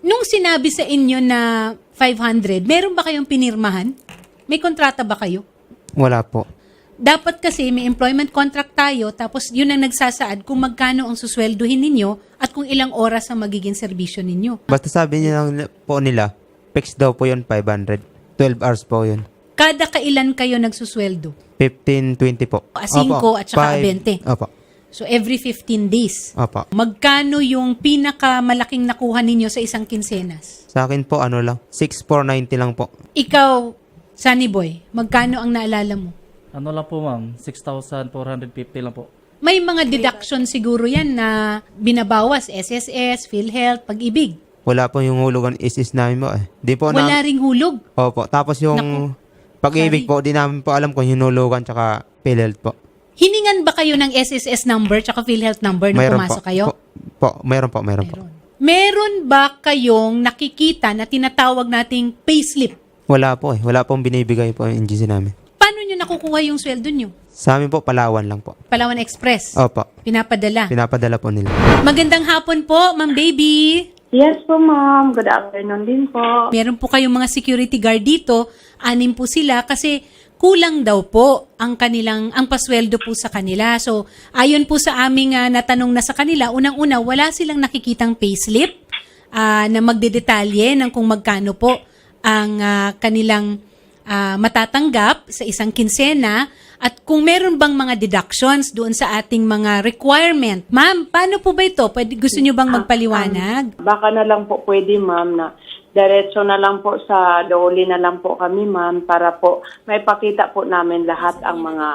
Nung sinabi sa inyo na 500, meron ba kayong pinirmahan? May kontrata ba kayo? Wala po. Dapat kasi may employment contract tayo, tapos yun ang nagsasaad kung magkano ang susweldohin ninyo at kung ilang oras ang magiging serbisyo ninyo. Basta sabi niya lang po nila, fixed daw po yun 500. 12 hours po yun. Kada kailan kayo nagsusweldo? 15, 20 po. Ah, singko at saka Five- 20. Opo. So every 15 days. Opo. Magkano yung pinakamalaking nakuha ninyo sa isang kinsenas? Sa akin po, ano lang, 6,490 lang po. Ikaw, Sunny Boy, magkano ang naalala mo? Ano lang po ma'am, 6,450 lang po. May mga deduction siguro yan na binabawas, SSS, PhilHealth, pag-ibig. Wala po yung hulugan isis namin po eh. Di po Wala na... ring hulog. Opo. Tapos yung Naku. pag-ibig Sorry. po, di namin po alam kung yung hulugan tsaka PhilHealth po. Hiningan ba kayo ng SSS number tsaka PhilHealth number nung Mayroon pumasok po. kayo? Po, po, mayroon po, mayroon po. Meron. Ba kayong nakikita na tinatawag nating payslip? Wala po eh. Wala pong binibigay po yung NGC namin. Paano nyo nakukuha yung sweldo nyo? Sa amin po, Palawan lang po. Palawan Express. Opo. Pinapadala. Pinapadala po nila. Magandang hapon po, Ma'am Baby. Yes po, ma'am. Good afternoon din po. Meron po kayong mga security guard dito. Anim po sila kasi kulang daw po ang kanilang ang pasweldo po sa kanila. So, ayon po sa aming ah, natanong na sa kanila, unang-una wala silang nakikitang payslip ah, na magdedetalye ng kung magkano po ang ah, kanilang ah, matatanggap sa isang kinsena at kung meron bang mga deductions doon sa ating mga requirement. Ma'am, paano po ba ito? Pwede, gusto nyo bang magpaliwanag? Baka na lang po pwede, ma'am, na diretso na lang po sa doli na lang po kami, ma'am, para po may pakita po namin lahat ang mga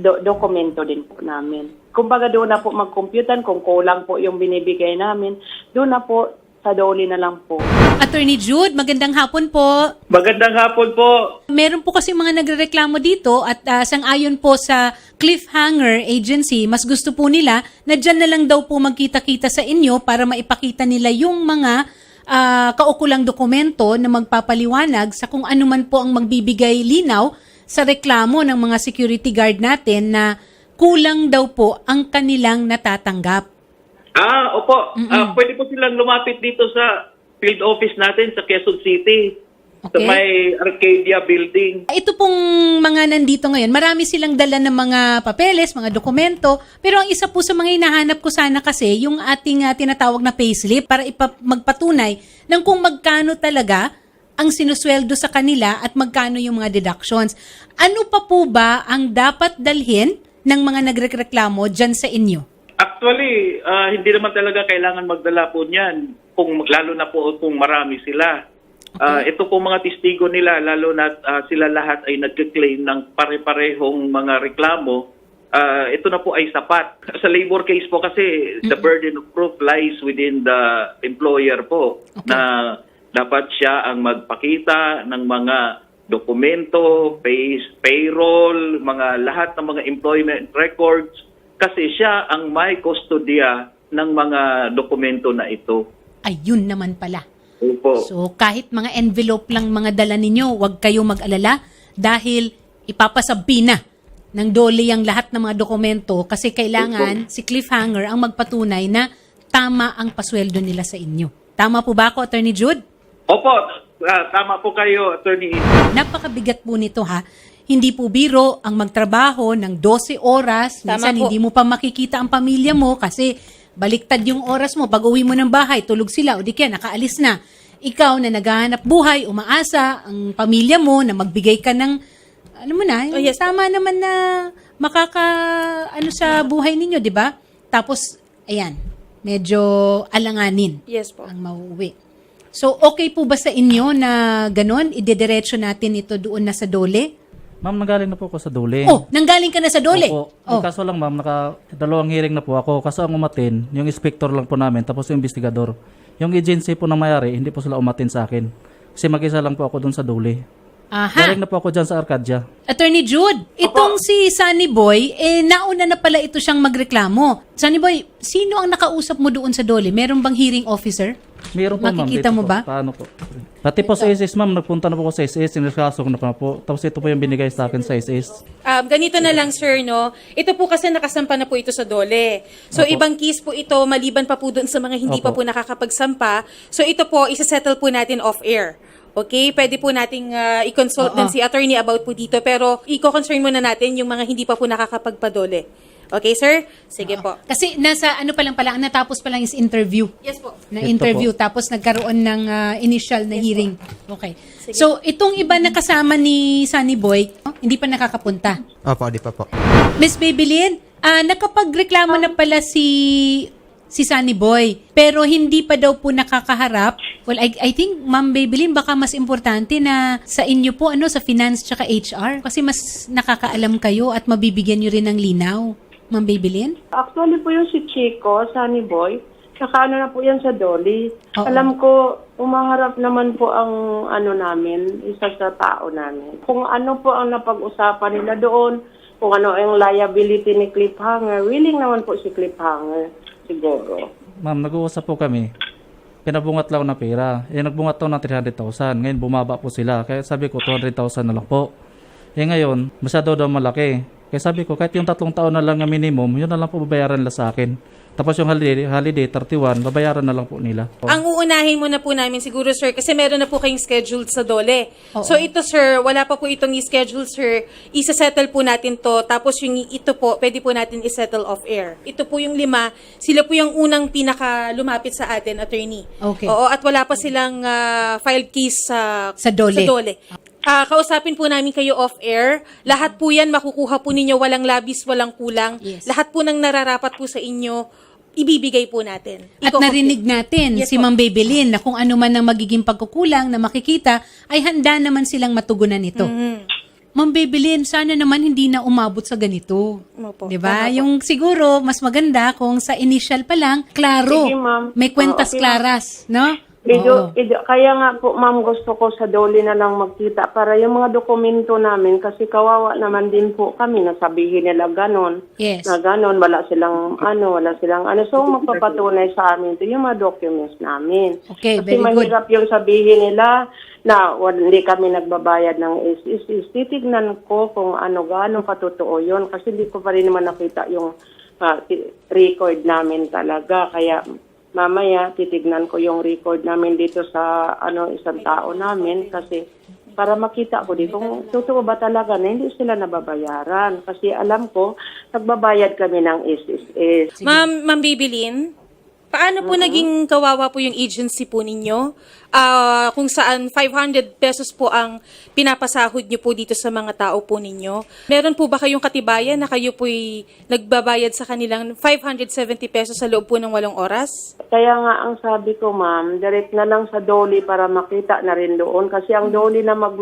do- dokumento din po namin. Kumbaga doon na po mag-computan kung kulang po yung binibigay namin. Doon na po sa doli na lang po. Attorney Jude, magandang hapon po. Magandang hapon po. Meron po kasi mga nagrereklamo dito at uh, sang-ayon po sa Cliffhanger Agency, mas gusto po nila na dyan na lang daw po magkita-kita sa inyo para maipakita nila yung mga ah, kaukulang dokumento na magpapaliwanag sa kung ano man po ang magbibigay linaw sa reklamo ng mga security guard natin na kulang daw po ang kanilang natatanggap. Ah, opo. Ah, pwede po silang lumapit dito sa field office natin sa Quezon City. Sa Okay. may Arcadia building. Ito pong mga nandito ngayon, marami silang dala ng mga papeles, mga dokumento, pero ang isa po sa mga hinahanap ko sana kasi yung ating ah, tinatawag na payslip para ipa- magpatunay ng kung magkano talaga ang sinusweldo sa kanila at magkano yung mga deductions. Ano pa po ba ang dapat dalhin ng mga nagreklamo dyan sa inyo? Actually, ah, hindi naman talaga kailangan magdala po niyan. Kung, lalo na po kung marami sila. Ah, ito po mga testigo nila, lalo na ah, sila lahat ay nagka-claim ng pare-parehong mga reklamo. Ah, ito na po ay sapat. Sa labor case po kasi, the burden of proof lies within the employer po na dapat siya ang magpakita ng mga dokumento, pay, payroll, mga lahat ng mga employment records kasi siya ang may kustodya ng mga dokumento na ito. Ayun naman pala. Opo. So kahit mga envelope lang mga dala ninyo, huwag kayo mag-alala dahil ipapasabi na ng dole ang lahat ng mga dokumento kasi kailangan si Cliffhanger ang magpatunay na tama ang pasweldo nila sa inyo. Tama po ba ako, Attorney Jude? Opo, ah, tama po kayo, Attorney. Napakabigat po nito ha. Hindi po biro ang magtrabaho ng 12 oras. Tama Minsan po. hindi mo pa makikita ang pamilya mo kasi baliktad yung oras mo. Pag uwi mo ng bahay, tulog sila o di kaya nakaalis na. Ikaw na naghahanap buhay, umaasa ang pamilya mo na magbigay ka ng, ano mo na, Oh, yes tama naman na makaka, ano sa buhay ninyo, di ba? Tapos, ayan, medyo alanganin Yes po. ang mauwi. So, okay po ba sa inyo na ganon? Idediretso natin ito doon na sa dole? Ma'am, nagaling na po ako sa Dole. Oh, nanggaling ka na sa dole? Opo. Oh, Ang kaso lang ma'am, naka dalawang hearing na po ako. Kaso ang umatin, yung inspector lang po namin, tapos yung investigador. Yung agency po na mayari, hindi po sila umatin sa akin. Kasi mag-isa lang po ako doon sa Dole. aha. Galing na po ako dyan sa Arcadia. Attorney Jude, itong si Sunny Boy, eh, nauna na pala ito siyang magreklamo. Sunny Boy, sino ang nakausap mo doon sa dole? Meron bang hearing officer? Meron po, ma'am. Makikita dito mo po. ba? Paano po? Pati po sa SS, ma'am, nagpunta na po ako sa SS, sinakaso ko na pa po. Tapos ito po yung binigay sa akin sa SS. Um, ganito na lang, sir, no? Ito po kasi nakasampa na po ito sa dole. So, Opo. ibang case po ito, maliban pa po doon sa mga hindi pa Opo. po nakakapagsampa. So, ito po, isa-settle po natin off-air. Okay? Pwede po nating ah, i-consult din si attorney about po dito. Pero, i-concern muna natin yung mga hindi pa po nakakapagpadole. Okay, sir? Sige po. Kasi nasa ano pa lang pala, ang natapos pa lang is interview. Yes po. Na Ito interview po. tapos nagkaroon ng ah, initial na hearing. Okay. So itong iba na kasama ni Sunny Boy, oh, hindi pa nakakapunta. Opo, di pa po. Miss Babylin, ah nakapagreklamo na pala si si Sunny Boy, pero hindi pa daw po nakakaharap. Well, I, I think Ma'am Babylin baka mas importante na sa inyo po ano sa finance tsaka HR kasi mas nakakaalam kayo at mabibigyan niyo rin ng linaw. Ma'am Babylin? Actually po yung si Chico, Sunny Boy, saka ano na po yan sa Dolly. Oo. Alam ko, umaharap naman po ang ano namin, isa sa tao namin. Kung ano po ang napag-usapan nila doon, kung ano ang liability ni Cliffhanger, willing naman po si Cliffhanger, siguro. Ma'am, nag-uusap po kami. Pinabungat lang ng pera. Eh, nagbungat ako ng 300,000. Ngayon, bumaba po sila. Kaya sabi ko, 200,000 na lang po. Eh ngayon, masyado daw malaki. Kaya sabi ko, kahit yung tatlong taon na lang ang minimum, yun na lang po babayaran nila sa akin. Tapos yung holiday, holiday 31, babayaran na lang po nila. Ang uunahin muna po namin siguro, sir, kasi meron na po kayong scheduled sa dole. Oo. So ito, sir, wala pa po itong i-schedule, sir. Isa-settle po natin to. Tapos yung ito po, pwede po natin i-settle off-air. Ito po yung lima. Sila po yung unang pinaka lumapit sa atin, attorney. Okay. Oo, at wala pa silang ah, filed case sa, Sa dole. Sa dole. Ah, kausapin po namin kayo off-air. Lahat po yan makukuha po ninyo walang labis, walang kulang. Yes. Lahat po ng nararapat po sa inyo, ibibigay po natin. At narinig natin Yes si po. Ma'am Babylin na kung ano man ang magiging pagkukulang na makikita ay handa naman silang matugunan ito. Mhm. Ma'am Babylin, sana naman hindi na umabot sa ganito. Opo. 'Di ba? Tama po. Yung siguro mas maganda kung sa initial pa lang, klaro. Sige, ma'am. May kwentas Oo, okay, klaras, no? Ido, Oo. ido, kaya nga po, ma'am, gusto ko sa Dolly na lang magkita para yung mga dokumento namin, kasi kawawa naman din po kami na sabihin nila ganon. Yes. Na ganon, wala silang ano, wala silang ano. So, magpapatunay sa amin ito yung mga documents namin. Okay, Kasi very good. mahirap yung sabihin nila na hindi kami nagbabayad ng SSS. Titignan ko kung ano gaano katotoo yun kasi hindi ko pa rin naman nakita yung ti- record namin talaga. Kaya mamaya titignan ko yung record namin dito sa ano isang tao namin kasi para makita ko dito kung totoo ba talaga na hindi sila nababayaran. Kasi alam ko, nagbabayad kami ng SSS. Ma'am, Ma'am Bibilin, paano po naging kawawa po yung agency po ninyo? Ah, kung saan 500 pesos po ang pinapasahod nyo po dito sa mga tao po ninyo. Meron po ba kayong katibayan na kayo po'y nagbabayad sa kanilang 570 pesos sa loob po ng walong oras? Kaya nga ang sabi ko, ma'am, direct na lang sa Dolly para makita na rin doon. Kasi ang Dolly na mag,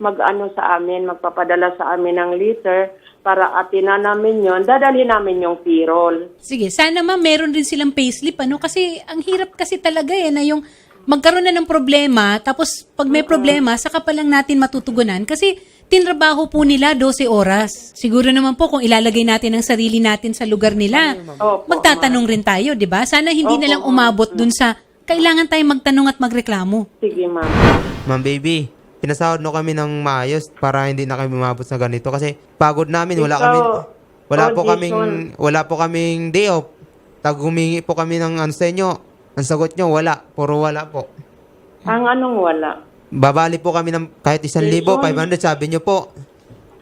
mag-ano sa amin, magpapadala sa amin ng liter para atina namin yon dadalhin namin yung payroll. Sige, sana ma'am meron din silang payslip ano kasi ang hirap kasi talaga eh na yung magkaroon na ng problema tapos pag may problema saka pa lang natin matutugunan kasi tinrabaho po nila 12 oras. Siguro naman po kung ilalagay natin ang sarili natin sa lugar nila, Opo, magtatanong rin tayo, 'di ba? Sana hindi na lang umabot dun sa kailangan tayong magtanong at magreklamo. Sige, ma'am. Ma'am baby, pinasahod no kami ng maayos para hindi na kami umabot sa ganito kasi pagod namin, wala kami wala po kaming wala po kaming day off. Tag humingi po kami ng ano sa inyo. Ang sagot nyo, wala. Puro wala po. Ang anong wala? Babali po kami ng kahit isang libo, 500, sabi nyo po.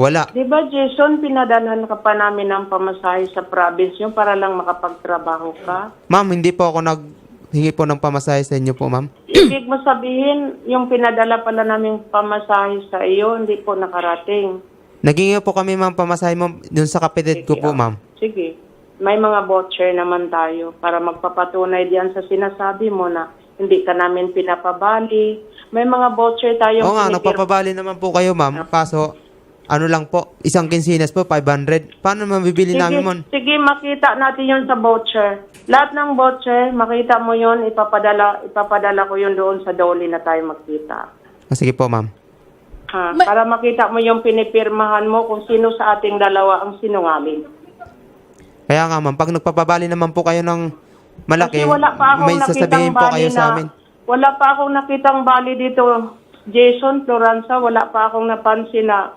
Wala. Di ba, Jason, pinadalhan ka pa namin ng pamasahe sa province nyo para lang makapagtrabaho ka? Ma'am, hindi po ako naghingi po ng pamasahe sa inyo po, ma'am. Ibig mo sabihin, yung pinadala pala namin pamasahe sa iyo, hindi po nakarating. Naghingi po kami, ma'am, pamasahe, ma'am, dun sa kapatid ko po, ah. ma'am. Sige. May mga voucher naman tayo para magpapatunay diyan sa sinasabi mo na hindi ka namin pinapabali. May mga voucher tayo. Oo nga, nagpapabali naman po kayo, ma'am. Kaso, ano lang po, isang kinsinas po, 500. Paano mabibili Sige, namin, mon? sige, makita natin yun sa voucher. Lahat ng voucher, makita mo yun, ipapadala, ipapadala ko yun doon sa Dolly na tayo magkita. Ah, Sige po, ma'am. Ha, Ma- para makita mo yung pinipirmahan mo kung sino sa ating dalawa ang sinungaling. Kaya nga, ma'am, pag nagpapabali naman po kayo ng malaki, Kasi wala pa akong may nakitang sasabihin po bali kayo na, sa amin. Wala pa akong nakitang bali dito, Jason, Floranza. Wala pa akong napansin na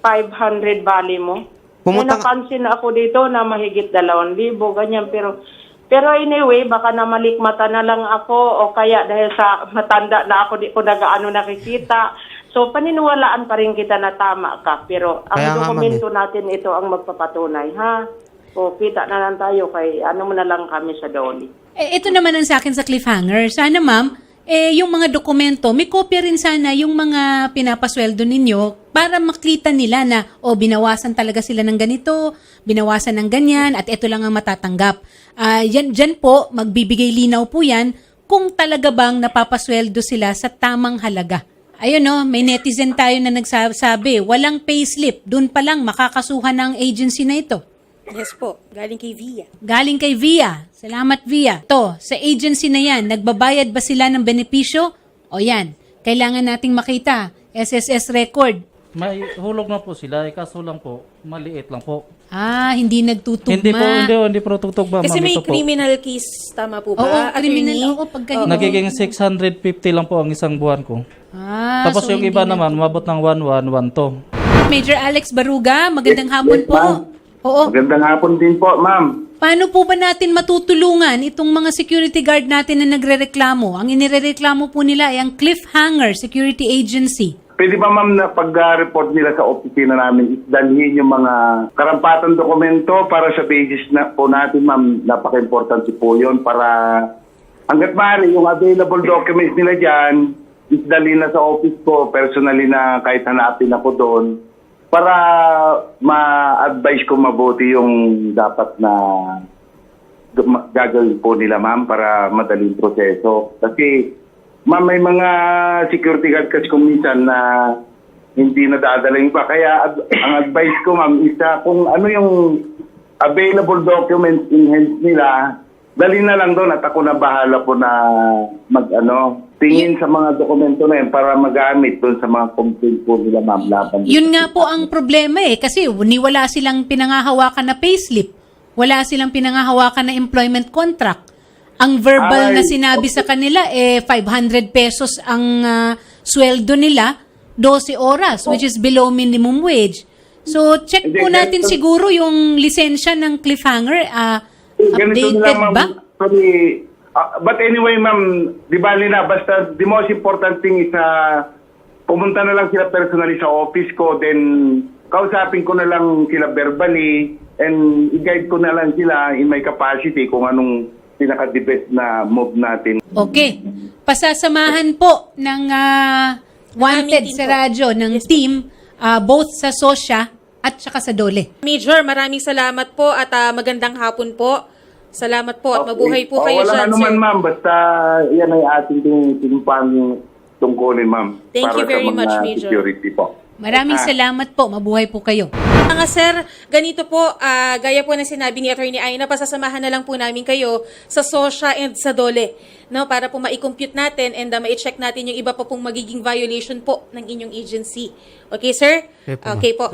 500 bali mo. Pumunta May napansin na ako dito na mahigit 2,000, ganyan. Pero, pero anyway, baka namalikmata na lang ako o kaya dahil sa matanda na ako, di ko nagaano nakikita. So, paniniwalaan pa rin kita na tama ka. Pero ang Kaya nga, dokumento natin ito ang magpapatunay, ha? O, kita na lang tayo kay ano mo na lang kami sa Dolly. Eh, ito naman ang sa akin sa cliffhanger. Sana ma'am, eh, yung mga dokumento, may kopya rin sana yung mga pinapasweldo ninyo para makita nila na, oh, binawasan talaga sila ng ganito, binawasan ng ganyan, at ito lang ang matatanggap. Ah, yan, dyan po, magbibigay linaw po yan kung talaga bang napapasweldo sila sa tamang halaga. Ayun no, may netizen tayo na nagsasabi, walang payslip, dun pa lang makakasuhan ng agency na ito. Yes po, galing kay Via. Galing kay Via. Salamat Via. To, sa agency na yan, nagbabayad ba sila ng benepisyo? O yan, kailangan nating makita. SSS record. May hulog na po sila, eh, kaso lang po, maliit lang po. Ah, hindi nagtutugma. Hindi po, hindi, hindi po tutugma, Kasi ma'am, may ito po. criminal case, tama po ba? Oo, attorney? criminal. Oo, pagka hindi- Nagiging 650 lang po ang isang buwan ko. Ah, Tapos so yung hindi iba na- naman, umabot ng 1,112. Major Alex Baruga, magandang hapon yes, po. ma'am. Oo. Magandang hapon din po, ma'am. Paano po ba natin matutulungan itong mga security guard natin na nagrereklamo? Ang inirereklamo po nila ay ang Cliffhanger Security Agency. Pwede ba ma'am na pag-report nila sa opisina namin dalhin yung mga karampatang dokumento para sa pages na po natin ma'am. Napaka-importante po yun para hanggat maaari yung available documents nila dyan is dalhin na sa office ko personally na kahit hanapin ako doon para ma-advise ko mabuti yung dapat na gagawin po nila ma'am para madaling proseso. Kasi ma'am may mga security guard kasi kung minsan na hindi nadadala pa. Kaya ad- ang advice ko ma'am is ah, kung ano yung available documents in hand nila, dali na lang doon at ako na bahala po na mag ano, tingin sa mga dokumento na yan para magamit doon sa mga complaint po nila ma'am laban. Yun nga po ang problema eh kasi ni wala silang pinangahawakan na payslip. Wala silang pinangahawakan na employment contract. Ang verbal Ay, na sinabi sa kanila eh 500 pesos ang ah, sweldo nila 12 oras which is below minimum wage. So check Hindi, po natin ganito- siguro yung lisensya ng Cliffhanger Ganito updated lang, ba? Sorry. Ah, but anyway, ma'am, di ba na, basta the most important thing is uh, pumunta na lang sila personally sa office ko, then kausapin ko na lang sila verbally, and i-guide ko na lang sila in my capacity kung anong pinaka-the best na move natin. Okay. Pasasamahan po ng ah, Wanted Aming team sa po. radyo ng team ah, both sa Sosya at saka sa Dole. Major, maraming salamat po at ah, magandang hapon po. Salamat po at mabuhay po Oh, kayo wala dyan, naman, sir. ma'am. Basta yan ay ating tinumpang tungkulin, ma'am. Thank you para very sa mga much, Major. security po. Maraming Ah. salamat po. Mabuhay po kayo. Mga sir, ganito po, ah, gaya po na sinabi ni Attorney Aina, pasasamahan na lang po namin kayo sa SOSHA and sa DOLE no, para po ma-compute natin and uh, ma-check natin yung iba pa pong magiging violation po ng inyong agency. Okay, sir? Okay po, ma'am. Okay po.